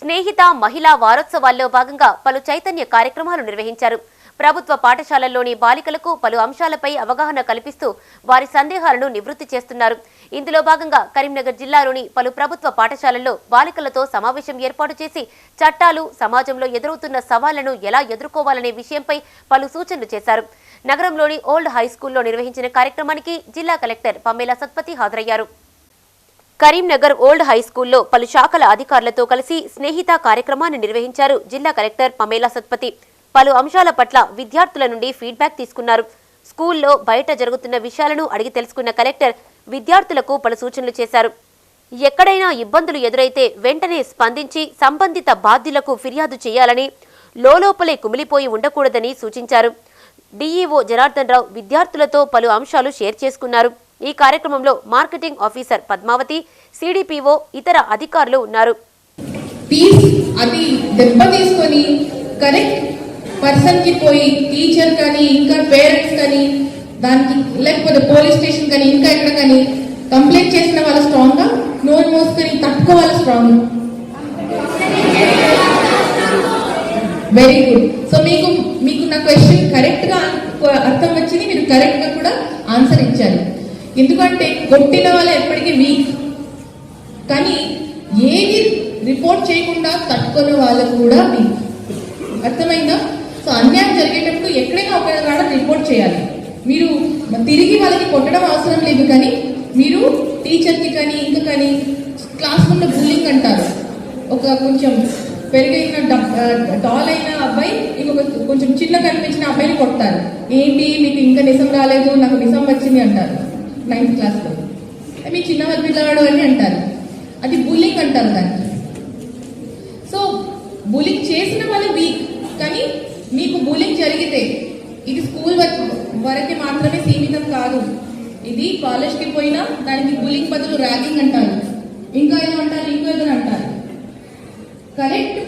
స్నేహిత మహిళా వారోత్సవాల్లో భాగంగా పలు చైతన్య కార్యక్రమాలు నిర్వహించారు. ప్రభుత్వ పాఠశాలల్లోని బాలికలకు పలు అంశాలపై అవగాహన కల్పిస్తూ వారి సందేహాలను నివృత్తి చేస్తున్నారు. ఇందులో భాగంగా కరీంనగర్ జిల్లాలోని పలు ప్రభుత్వ పాఠశాలల్లో బాలికలతో సమావేశం ఏర్పాటు చేసి చట్టాలు సమాజంలో ఎదురవుతున్న సవాళ్ళను ఎలా ఎదుర్కోవాలనే విషయంపై పలు సూచనలు చేశారు. నగరంలోని ఓల్డ్ హై స్కూల్లో నిర్వహించిన కార్యక్రమానికి జిల్లా కలెక్టర్ పమ్మేలా సత్పతి హాజరయ్యారు. కరీంనగర్ ఓల్డ్ హై స్కూల్లో పలు శాఖల అధికారులతో కలిసి స్నేహిత కార్యక్రమాన్ని నిర్వహించారు జిల్లా కలెక్టర్ పమేలా సత్పతి. పలు అంశాల పట్ల విద్యార్థుల నుండి ఫీడ్బ్యాక్ తీసుకున్నారు. స్కూల్లో బయట జరుగుతున్న విషయాలను అడిగి తెలుసుకున్న కలెక్టర్ విద్యార్థులకు పలు సూచనలు చేశారు. ఎక్కడైనా ఇబ్బందులు ఎదురైతే వెంటనే స్పందించి సంబంధిత బాధ్యులకు ఫిర్యాదు చేయాలని లోలోపలే కుమిలిపోయి ఉండకూడదని సూచించారు. డీఈఓ జనార్దన్ రావు విద్యార్థులతో పలు అంశాలు షేర్ చేసుకున్నారు. ఈ కార్యక్రమంలో మార్కెటింగ్ ఆఫీసర్ పద్మావతి సిడిపిఓ ఇతర అధికారులు ఉన్నారు. దెబ్బ తీసుకొని కరెక్ట్ పర్సన్కి పోయి టీచర్ కానీ ఇంకా పేరెంట్స్ కానీ దానికి లేకపోతే పోలీస్ స్టేషన్ కానీ ఇంకా ఎక్కడ కానీ కంప్లైంట్ చేసిన వాళ్ళు స్ట్రాంగ్గా నోరు మోసుకొని తట్టుకోవాలి స్ట్రాంగ్. వెరీ గుడ్ సో మీకు మీకు నా క్వశ్చన్ కరెక్ట్గా అర్థం వచ్చింది మీరు కరెక్ట్గా కూడా ఆన్సర్ ఇచ్చారు. ఎందుకంటే కొట్టిన వాళ్ళు ఎప్పటికీ వీక్ కానీ ఏది రిపోర్ట్ చేయకుండా తట్టుకునే వాళ్ళకు కూడా వీక్ అర్థమైందా? సో అన్యాయం జరిగేటప్పుడు ఎక్కడైనా ఒక కాడ రిపోర్ట్ చేయాలి. మీరు తిరిగి వాళ్ళకి కొట్టడం అవసరం లేదు కానీ మీరు టీచర్కి కానీ ఇంకా కానీ క్లాస్ రూమ్లో బుల్లింగ్ అంటారు. ఒక కొంచెం పెరిగైన డాల్ అయిన అబ్బాయి ఇంకొక కొంచెం చిన్న కనిపించిన అబ్బాయిని కొడతారు. ఏంటి మీకు ఇంకా నిజం రాలేదు నాకు నిజం వచ్చింది అంటారు నైన్త్ క్లాస్లో మీ చిన్న పిల్లవాడు అని అంటారు. అది బుల్లింగ్ అంటారు దాన్ని సో బుల్లింగ్ చేసిన వాళ్ళు వీక్ కానీ బూలింగ్ జరిగితే ఇది స్కూల్ వరకే మాత్రమే సీమితం కాదు. ఇది కాలేజ్కి పోయినా దానికి బులింగ్ బదులు ర్యాగింగ్ అంటారు. ఇంకా ఏదో అంటారు ఇంకో ఏదో అంటారు. కరెక్ట్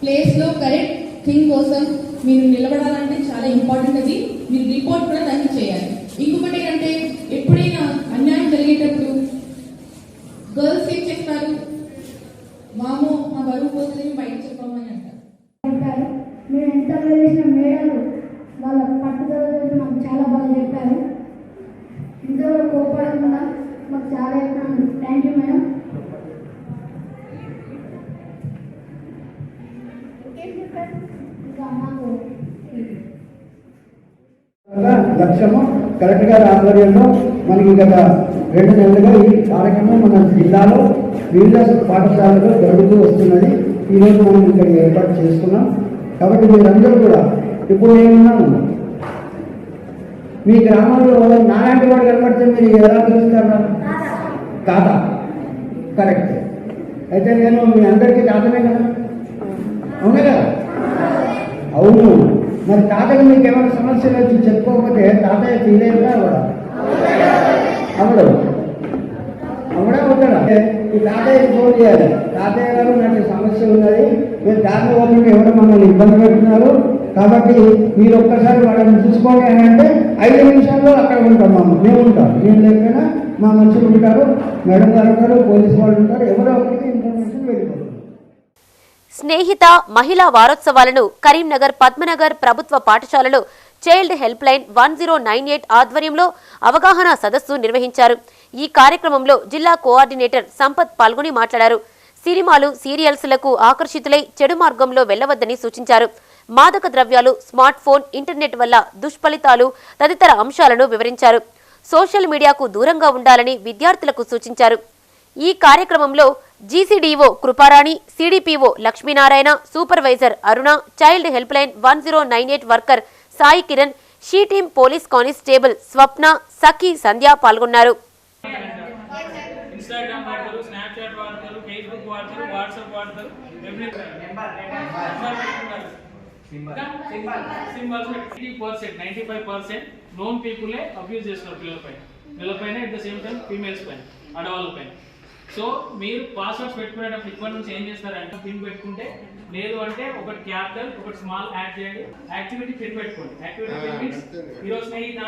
ప్లేస్లో కరెక్ట్ థింగ్ కోసం మీరు నిలబడాలంటే చాలా ఇంపార్టెంట్ అది. మీరు రిపోర్ట్ కూడా దానికి చేయాలి. ఇంకొకటి ఏంటంటే ఎప్పుడైనా అన్యాయం జరిగేటప్పుడు గర్ల్స్ ఏం చేస్తారు మామో మా బరువు పోతుంది బయట చెప్పమని అంటారు చెప్పారు మేము ఎంత చేసిన మేడలు వాళ్ళ పట్టుదలతో మాకు చాలా బాగా చెప్పారు. ఇంతలో కోపడకుండా మాకు చాలా చెప్పాను థ్యాంక్ యూ మేడం లక్ష్యము కలెక్టర్ గారి ఆధ్వర్యంలో మనకి గత రెండు నెలలుగా ఈ కార్యక్రమం మన జిల్లాలో వివిధ పాఠశాలలో జరుగుతూ వస్తున్నది. ఈరోజు మనం ఇక్కడ ఏర్పాటు చేసుకున్నాం. కాబట్టి మీరందరూ కూడా ఇప్పుడు నేనున్నాను మీ గ్రామంలో నాలాంటి వాడు కనబడితే మీరు ఎలా పిలుస్తారు తాత కరెక్ట్. అయితే నేను మీ అందరికీ తాతనే కదా? అవునా కదా? అవును. మరి తాతకి మీకు ఏమైనా సమస్యలు వచ్చి చెప్పుకోకపోతే తాతయ్య ఫీల్ అయ్యిందా అవడా అవునా ఉంటాడా? ఈ తాతయ్యకి ఫోన్ చేయాలి. తాతయ్య గారు నాకు సమస్య ఉన్నది. మీరు దారిలో ఓపెన్ ఎవరు మమ్మల్ని ఇబ్బంది పెడుతున్నారు? కాబట్టి మీరు ఒక్కసారి వాళ్ళని చూసుకోండి అని అంటే ఐదు నిమిషాల్లో అక్కడ ఉంటాం మామ. మేము ఉంటాం. మేము లేకపోయినా మా మనుషులు ఉంటారు మేడం గారు ఉంటారు పోలీసు వాళ్ళు ఉంటారు ఎవరో ఒకరికి ఇన్ఫర్మేషన్ వెళ్ళిపోతుంది. స్నేహిత మహిళా వారోత్సవాలను కరీంనగర్ పద్మనగర్ ప్రభుత్వ పాఠశాలలో child helpline one zero nine eight ఆధ్వర్యంలో అవగాహన సదస్సు నిర్వహించారు. ఈ కార్యక్రమంలో జిల్లా కోఆర్డినేటర్ సంపత్ పాల్గొని మాట్లాడారు. సినిమాలు సీరియల్స్లకు ఆకర్షితులై చెడు మార్గంలో వెళ్ళవద్దని సూచించారు. మాదక ద్రవ్యాలు స్మార్ట్ ఫోన్ ఇంటర్నెట్ వల్ల దుష్ఫలితాలు తదితర అంశాలను వివరించారు. సోషల్ మీడియాకు దూరంగా ఉండాలని విద్యార్థులకు సూచించారు. ఈ కార్యక్రమంలో GCDO Kriparani CDPO Lakshminarayana supervisor Aruna child help line one zero nine eight worker Sai Kiran she team police constable Swapna Sakhi Sandhya పాల్గొన్నారు. ఇన్స్టాగ్రామ్ వాడతారు స్నాప్చాట్ వాడతారు ఫేస్బుక్ వాడతారు వాట్సాప్ వాడతారు percent ninety five percent known పీపులే abuse చేస్తున్నారు పిల్లలపైన the same time females పైన ఆడవాళ్ళ పైన. సో మీరు పాస్వర్డ్స్ పెట్టుకునేటప్పుడు ఇప్పటి నుంచి ఏం చేస్తారంటే పిన్ పెట్టుకుంటే లేదు అంటే ఒకటి క్యాపిటల్ ఒకటి స్మాల్ యాడ్ చేయండి. యాక్టివిటీ పిన్ పెట్టుకోండి. యాక్టివిటీ పిన్ మీన్స్ ఈరోజు. స్నేహిత